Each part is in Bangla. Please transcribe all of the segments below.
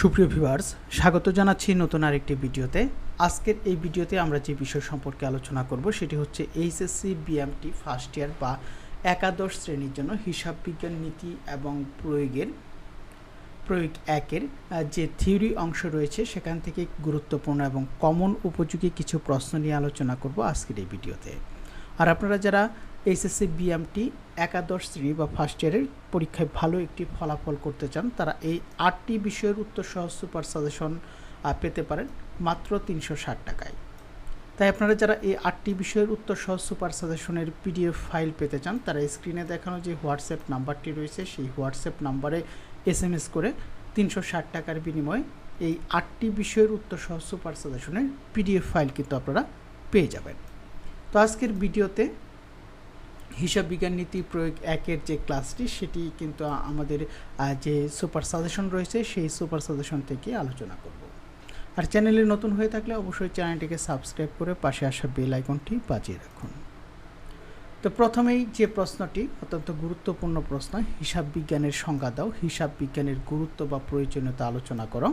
সুপ্রিয় ভিউয়ার্স স্বাগত জানাচ্ছি নতুন আরেকটি ভিডিওতে। আজকের এই ভিডিওতে আমরা যে বিষয় সম্পর্কে আলোচনা করব, সেটি হচ্ছে এইচএসসি, বিএমটি ফার্স্ট ইয়ার বা একাদশ শ্রেণির জন্য হিসাব বিজ্ঞান নীতি এবং প্রয়োগের, প্রয়োগ একের যে থিওরি অংশ রয়েছে, সেখান থেকে গুরুত্বপূর্ণ এবং কমন উপযোগী কিছু প্রশ্ন নিয়ে আলোচনা করব আজকের এই ভিডিওতে। আর আপনারা যারা এইচএসসি বিএমটি একাদশ শ্রেণি বা ফার্স্ট ইয়ারের পরীক্ষায় ভালো একটি ফলাফল করতে চান, তারা এই আটটি বিষয়ের উত্তর সহ সুপার সাজেশন পেতে পারেন মাত্র তিনশো ষাট টাকায়। তাই আপনারা যারা এই আটটি বিষয়ের উত্তর সহ সুপার সাজেশনের পিডিএফ ফাইল পেতে চান, তারা স্ক্রিনে দেখানো যে হোয়াটসঅ্যাপ নাম্বারটি রয়েছে, সেই হোয়াটসঅ্যাপ নাম্বারে এস এম এস করে তিনশো ষাট টাকার বিনিময়ে এই আটটি বিষয়ের উত্তর সহ সুপার সাজেশনের পিডিএফ ফাইল কিন্তু আপনারা পেয়ে যাবেন। তো আজকের ভিডিওতে হিসাব বিজ্ঞান নীতি প্রয়োগ একের যে ক্লাসটি, সেটি কিন্তু আমাদের যে সুপার সাজেশন রয়েছে, সেই সুপার সাজেশন থেকে আলোচনা করব। আর চ্যানেলে নতুন হয়ে থাকলে অবশ্যই চ্যানেলটিকে সাবস্ক্রাইব করে পাশে আসা বেল আইকনটি বাজিয়ে রাখুন। তো প্রথমেই যে প্রশ্নটি, অত্যন্ত গুরুত্বপূর্ণ প্রশ্ন, হিসাব বিজ্ঞানের সংজ্ঞা দাও, হিসাব বিজ্ঞানের গুরুত্ব বা প্রয়োজনীয়তা আলোচনা করো।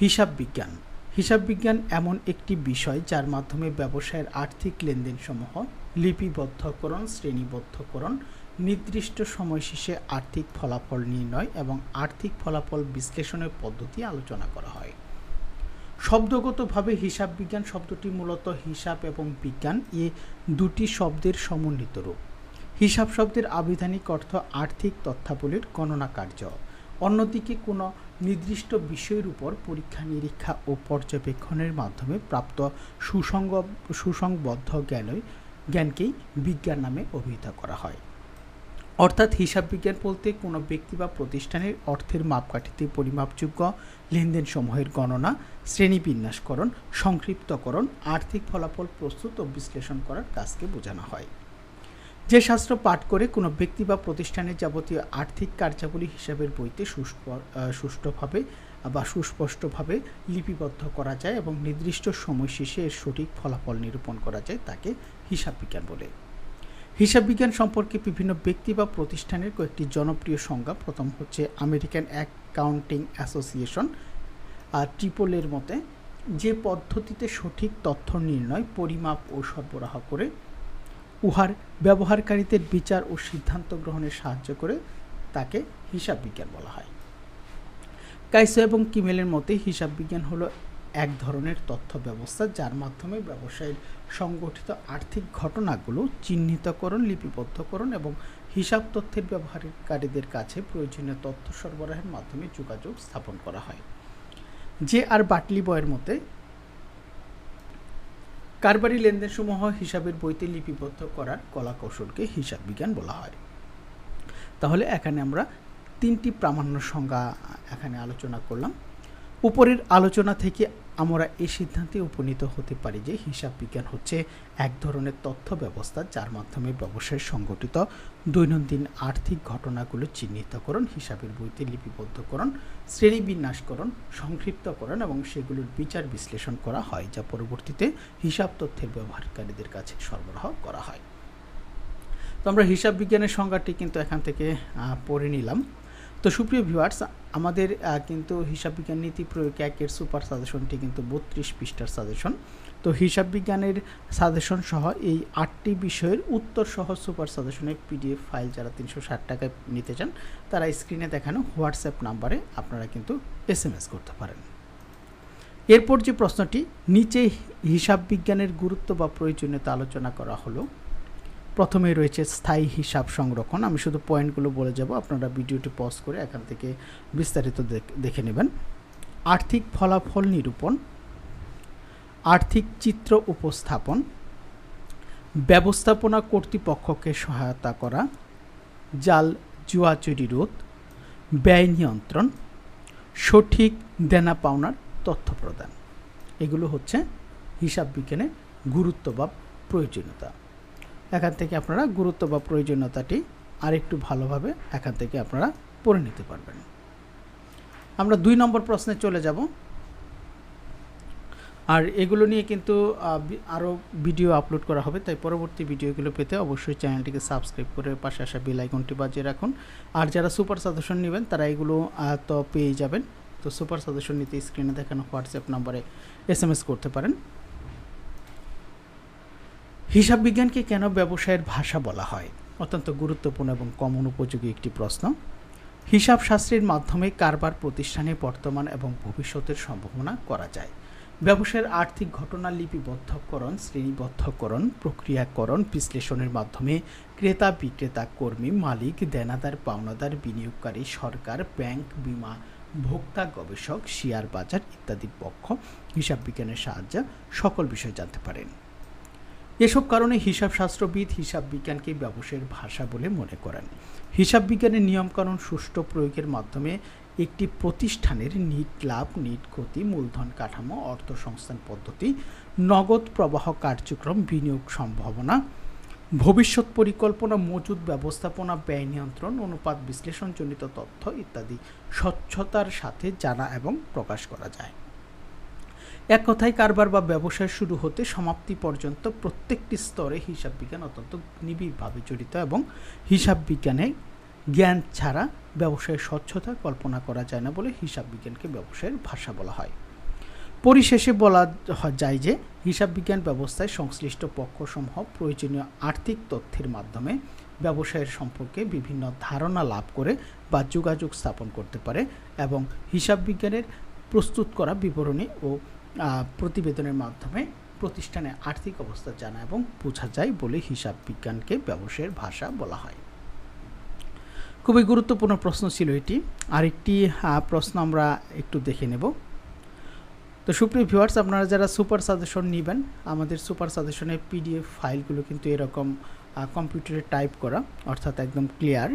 হিসাব বিজ্ঞান। হিসাব বিজ্ঞান এমন একটি বিষয় যার মাধ্যমে ব্যবসায়ের আর্থিক লেনদেনসমূহ লিপিবদ্ধকরণ, শ্রেণীবদ্ধকরণ, নির্দিষ্ট সময় শেষে আর্থিক ফলাফল নির্ণয় এবং আর্থিক ফলাফল বিশ্লেষণের পদ্ধতি আলোচনা করা হয়। শব্দগতভাবে হিসাব বিজ্ঞান শব্দটি মূলত হিসাব এবং বিজ্ঞান এ দুটি শব্দের সমন্বিত রূপ। হিসাব শব্দের আবিধানিক অর্থ আর্থিক তথ্যাবলীর গণনা কার্য। অন্যদিকে কোনো নির্দিষ্ট বিষয়ের উপর পরীক্ষা, নিরীক্ষা ও পর্যবেক্ষণের মাধ্যমে প্রাপ্ত সুসঙ্গ সুসংবদ্ধ জ্ঞানই জ্ঞানকেই বিজ্ঞান নামে অভিহিত করা হয়। অর্থাৎ হিসাব বিজ্ঞান বলতে কোনো ব্যক্তি বা প্রতিষ্ঠানের অর্থের মাপকাঠিতে পরিমাপযোগ্য লেনদেন সমূহের গণনা, শ্রেণীবিন্যাসকরণ, সংক্ষিপ্তকরণ, আর্থিক ফলাফল প্রস্তুত ও বিশ্লেষণ করার কাজকে বোঝানো হয়। যে শাস্ত্র পাঠ করে কোনো ব্যক্তি বা প্রতিষ্ঠানের যাবতীয় আর্থিক কার্যাবলী হিসাবের বইতে সুষ্ঠুভাবে বা সুস্পষ্টভাবে লিপিবদ্ধ করা যায় এবং নির্দিষ্ট সময় শেষে এর সঠিক ফলাফল নিরূপণ করা যায় তাকে হিসাব বিজ্ঞান বলে। হিসাব বিজ্ঞান সম্পর্কে বিভিন্ন ব্যক্তি বা প্রতিষ্ঠানের কয়েকটি জনপ্রিয় সংজ্ঞা। প্রথম হচ্ছে আমেরিকান অ্যাকাউন্টিং অ্যাসোসিয়েশন, আর ট্রিপলের মতে, যে পদ্ধতিতে সঠিক তথ্য নির্ণয়, পরিমাপ ও সরবরাহ করে উহার ব্যবহারকারীদের বিচার ও সিদ্ধান্ত গ্রহণে সাহায্য করে তাকে হিসাব বিজ্ঞান বলা হয়। কাইসো এবং কিমেলের মতে হিসাব বিজ্ঞান হলো এক ধরনের তথ্য ব্যবস্থা যার মাধ্যমে ব্যবসায়ের সংগঠিত আর্থিক ঘটনাগুলো চিহ্নিতকরণ, লিপিবদ্ধকরণ এবং হিসাব তথ্যের ব্যবহারকারীদের কাছে প্রয়োজনীয় তথ্য সরবরাহের মাধ্যমে যোগাযোগ স্থাপন করা হয়। যে আর বাটলি বয়ের মতে কারবারি লেনদেনসমূহ হিসাবের বইতে লিপিবদ্ধ করার কলা কৌশলকে হিসাব বিজ্ঞান বলা হয়। তাহলে এখানে আমরা তিনটি প্রামাণ্য সংজ্ঞা এখানে আলোচনা করলাম। উপরের আলোচনা থেকে আমরা এই সিদ্ধান্তে উপনীত হতে পারি যে হিসাব বিজ্ঞান হচ্ছে এক ধরনের তথ্য ব্যবস্থা যার মাধ্যমে ব্যবসায় সংগঠিত দৈনন্দিন আর্থিক ঘটনাগুলো চিহ্নিতকরণ, হিসাবের বইতে লিপিবদ্ধকরণ, শ্রেণীবিন্যাসকরণ, সংক্ষিপ্তকরণ এবং সেগুলোর বিচার বিশ্লেষণ করা হয়, যা পরবর্তীতে হিসাব তথ্যের ব্যবহারকারীদের কাছে সরবরাহ করা হয়। তো আমরা হিসাব বিজ্ঞানের সংজ্ঞাটি কিন্তু এখান থেকে পড়ে নিলাম। তো সুপ্রিয় ভিউয়ার্স আমাদের কিন্তু হিসাব বিজ্ঞান নীতি প্রয়োগ একের সুপার সাজেশনটি কিন্তু বত্রিশ পৃষ্ঠার সাজেশন তো হিসাব বিজ্ঞানের সাজেশন সহ এই আটটি বিষয়ের উত্তর সহ সুপার সাজেশনের পিডিএফ ফাইল যারা তিনশো ষাট টাকায় নিতে চান, তারা স্ক্রিনে দেখানো হোয়াটসঅ্যাপ নাম্বারে আপনারা কিন্তু এস এম এস করতে পারেন। এরপর যে প্রশ্নটি, নিচে হিসাব বিজ্ঞানের গুরুত্ব বা প্রয়োজনীয়তা আলোচনা করা হলো প্রথমে রয়েছে স্থায়ী হিসাব সংরক্ষণ। আমি শুধু পয়েন্টগুলো বলে যাব, আপনারা ভিডিওটি পজ করে এখান থেকে বিস্তারিত দেখ- নেবেন। আর্থিক ফলাফল নিরূপণ, আর্থিক চিত্র উপস্থাপন, ব্যবস্থাপনা কর্তৃপক্ষকে সহায়তা করা, জাল জুয়াচুরি রোধ, ব্যয় নিয়ন্ত্রণ, সঠিক দেনা পাওনার তথ্য প্রদান। এগুলো হচ্ছে হিসাব বিজ্ঞানের গুরুত্ব বা প্রয়োজনীয়তা। এখান থেকে আপনারা গুরুত্ব বা প্রয়োজনীয়তাটি আরেকটু ভালোভাবে এখান থেকে আপনারা পড়ে নিতে পারবেন। আমরা দুই নম্বর প্রশ্নে চলে যাব। আর এগুলো নিয়ে কিন্তু আরও ভিডিও আপলোড করা হবে, তাই পরবর্তী ভিডিওগুলো পেতে অবশ্যই চ্যানেলটিকে সাবস্ক্রাইব করে পাশে আসা বেল আইকনটি বাজিয়ে রাখুন। আর যারা সুপার সাজেশন নেবেন, তারা এগুলো তো পেয়ে যাবেন। তো সুপার সাজেশন নিতে স্ক্রিনে দেখানো হোয়াটসঅ্যাপ নম্বরে এস করতে পারেন। হিসাব বিজ্ঞানকে কেন ব্যবসায়ের ভাষা বলা হয়? অত্যন্ত গুরুত্বপূর্ণ এবং কমন উপযোগী একটি প্রশ্ন। হিসাব শাস্ত্রের মাধ্যমে কারবার প্রতিষ্ঠানে বর্তমান এবং ভবিষ্যতের সম্ভাবনা করা যায়। ব্যবসায়ের আর্থিক ঘটনা লিপিবদ্ধকরণ, শ্রেণীবদ্ধকরণ, প্রক্রিয়াকরণ, বিশ্লেষণের মাধ্যমে ক্রেতা বিক্রেতা, কর্মী, মালিক, দেনাদার, পাওনাদার, বিনিয়োগকারী, সরকার, ব্যাংক, বিমা, ভোক্তা, গবেষক, শেয়ার বাজার ইত্যাদি পক্ষ হিসাব বিজ্ঞানের সাহায্যে সকল বিষয় জানতে পারেন। এসব কারণে হিসাবশাস্ত্রবিদ হিসাব বিজ্ঞানকে ব্যবসায়ের ভাষা বলে মনে করেন। হিসাব বিজ্ঞানের নিয়মকানুন সুষ্ঠু প্রয়োগের মাধ্যমে একটি প্রতিষ্ঠানের নিট লাভ, নিট ক্ষতি মূলধন কাঠামো, অর্থ সংস্থান পদ্ধতি, নগদ প্রবাহ কার্যক্রম, বিনিয়োগ সম্ভাবনা, ভবিষ্যৎ পরিকল্পনা, মজুদ ব্যবস্থাপনা, ব্যয় নিয়ন্ত্রণ, অনুপাত বিশ্লেষণজনিত তথ্য ইত্যাদি স্বচ্ছতার সাথে জানা এবং প্রকাশ করা যায়। এক কথায় কারবার বা ব্যবসায় শুরু হতে সমাপ্তি পর্যন্ত প্রত্যেকটি স্তরে হিসাব বিজ্ঞান অত্যন্ত নিবিড়ভাবে জড়িত এবং হিসাব বিজ্ঞানে জ্ঞান ছাড়া ব্যবসায়ের স্বচ্ছতা কল্পনা করা যায় না বলে হিসাব বিজ্ঞানকে ব্যবসায়ের ভাষা বলা হয়। পরিশেষে বলা যায় যে হিসাব বিজ্ঞান ব্যবস্থায় সংশ্লিষ্ট পক্ষসমূহ প্রয়োজনীয় আর্থিক তথ্যের মাধ্যমে ব্যবসায়ের সম্পর্কে বিভিন্ন ধারণা লাভ করে বা যোগাযোগ স্থাপন করতে পারে এবং হিসাব বিজ্ঞানের প্রস্তুত করা বিবরণী ও প্রতিবেদনের মাধ্যমে প্রতিষ্ঠানে আর্থিক অবস্থা জানা এবং বোঝা যায় বলে হিসাব বিজ্ঞানকে ব্যবসায়ের ভাষা বলা হয়। খুবই গুরুত্বপূর্ণ প্রশ্ন ছিল এটি। আরেকটি প্রশ্ন আমরা একটু দেখে নেব। তো সুপ্রিয় ভিউয়ার্স, আপনারা যারা সুপার সাজেশন নেবেন, আমাদের সুপার সাজেশনের পিডিএফ ফাইলগুলো কিন্তু এরকম কম্পিউটারে টাইপ করা, অর্থাৎ একদম ক্লিয়ার।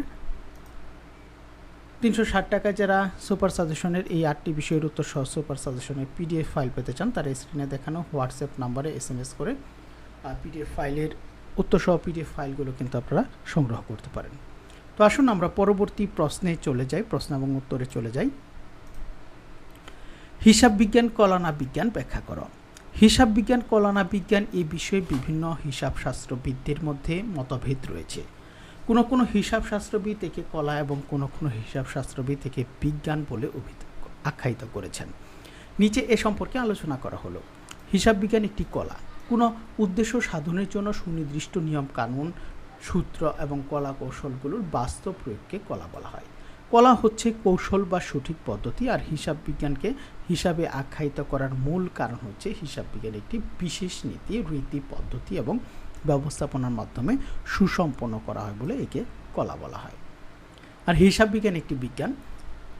তিনশো ষাট টাকায় যারা সুপার সাজেশনের এই আটটি বিষয়ের উত্তর সহ সুপার সাজেশনের পিডিএফ ফাইল পেতে চান, তারা স্ক্রিনে দেখানো হোয়াটসঅ্যাপ নাম্বারে এস এম এস করে পিডিএফ ফাইলের উত্তর সহ পিডিএফ ফাইলগুলো কিন্তু আপনারা সংগ্রহ করতে পারেন। তো আসুন আমরা পরবর্তী প্রশ্নে চলে যাই, প্রশ্ন এবং উত্তরে চলে যাই। হিসাব বিজ্ঞান, কলানা বিজ্ঞান ব্যাখ্যা করো। হিসাব বিজ্ঞান, কলানা বিজ্ঞান এই বিষয়ে বিভিন্ন হিসাবশাস্ত্রবিদদের মধ্যে মতভেদ রয়েছে। কোনো কোনো হিসাব শাস্ত্রবিদ একে কলা এবং কোনো কোনো হিসাব শাস্ত্রবিদ একে বিজ্ঞান বলে অভিহিত আখ্যায়িত করেছেন। নিচে এ সম্পর্কে আলোচনা করা হলো। হিসাব বিজ্ঞান একটি কলা। কোনো উদ্দেশ্য সাধনের জন্য সুনির্দিষ্ট নিয়ম কানুন, সূত্র এবং কলা কৌশলগুলোর বাস্তব প্রয়োগকে কলা বলা হয়। কলা হচ্ছে কৌশল বা সঠিক পদ্ধতি আর হিসাব বিজ্ঞানকে হিসাবে আখ্যায়িত করার মূল কারণ হচ্ছে হিসাব বিজ্ঞান একটি বিশেষ নীতি, রীতি, পদ্ধতি এবং ব্যবস্থাপনার মাধ্যমে সুসম্পন্ন করা হয় বলে একে কলা বলা হয়। আর হিসাব বিজ্ঞান একটি বিজ্ঞান।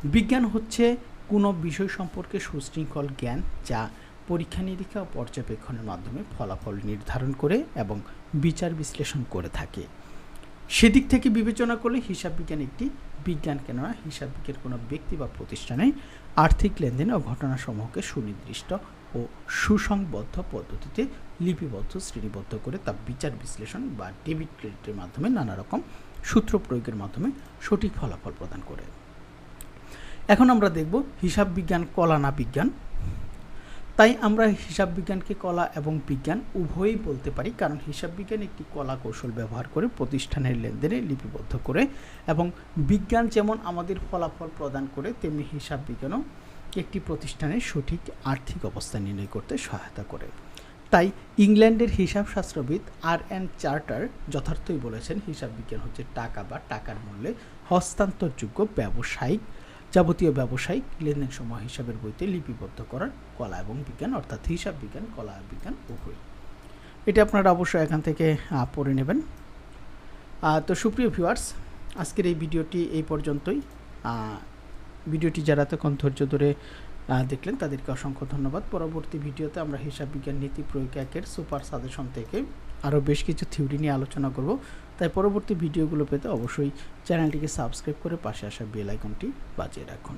বিজ্ঞান হচ্ছে কোনো বিষয় সম্পর্কে সুশৃঙ্খল জ্ঞান যা পরীক্ষা নিরীক্ষা ও পর্যবেক্ষণের মাধ্যমে ফলাফল নির্ধারণ করে এবং বিচার বিশ্লেষণ করে থাকে। সেদিক থেকে বিবেচনা করলে হিসাব বিজ্ঞান একটি বিজ্ঞান কেননা হিসাব বিজ্ঞান কোনো ব্যক্তি বা প্রতিষ্ঠানে আর্থিক লেনদেন ও ঘটনাসমূহকে সুনির্দিষ্ট ও সুসংবদ্ধ পদ্ধতিতে লিপিবদ্ধ, শ্রেণীবদ্ধ করে তা বিচার বিশ্লেষণ বা ডেবিট ক্রেডিটের মাধ্যমে নানা রকম সূত্র প্রয়োগের মাধ্যমে সঠিক ফলাফল প্রদান করে। এখন আমরা দেখব হিসাব বিজ্ঞান, কলা না বিজ্ঞান। তাই আমরা হিসাব বিজ্ঞানকে কলা এবং বিজ্ঞান উভয়ই বলতে পারি, কারণ হিসাব বিজ্ঞান একটি কলা কৌশল ব্যবহার করে প্রতিষ্ঠানের লেনদেনে লিপিবদ্ধ করে এবং বিজ্ঞান যেমন আমাদের ফলাফল প্রদান করে, তেমনি হিসাব বিজ্ঞানও একটি প্রতিষ্ঠানের সঠিক আর্থিক অবস্থা নির্ণয় করতে সহায়তা করে। তাই ইংল্যান্ডের হিসাবশাস্ত্রবিদ আর এন চার্টার যথার্থই বলেছেন, হিসাব বিজ্ঞান হচ্ছে টাকা বা টাকার মূল্যে হস্তান্তরযোগ্য ব্যবসায়িক, যাবতীয় ব্যবসায়িক লেনদেন সমূহ হিসাবের বইতে লিপিবদ্ধ করার কলা এবং বিজ্ঞান, অর্থাৎ হিসাব বিজ্ঞান, কলা বিজ্ঞান উভয়। এটা আপনারা অবশ্যই এখান থেকে পড়ে নেবেন। তো সুপ্রিয় ভিউয়ার্স, আজকের এই ভিডিওটি এই পর্যন্তই। ভিডিওটি যারা এতক্ষণ ধৈর্য ধরে দেখলেন তাদেরকে অসংখ্য ধন্যবাদ। পরবর্তী ভিডিওতে আমরা হিসাব বিজ্ঞান নীতি প্রয়োগ একের সুপার সাজেশন থেকে আরও বেশ কিছু থিওরি নিয়ে আলোচনা করব। তাই পরবর্তী ভিডিওগুলো পেতে অবশ্যই চ্যানেলটিকে সাবস্ক্রাইব করে পাশে আসা বেল আইকনটি বাজিয়ে রাখুন।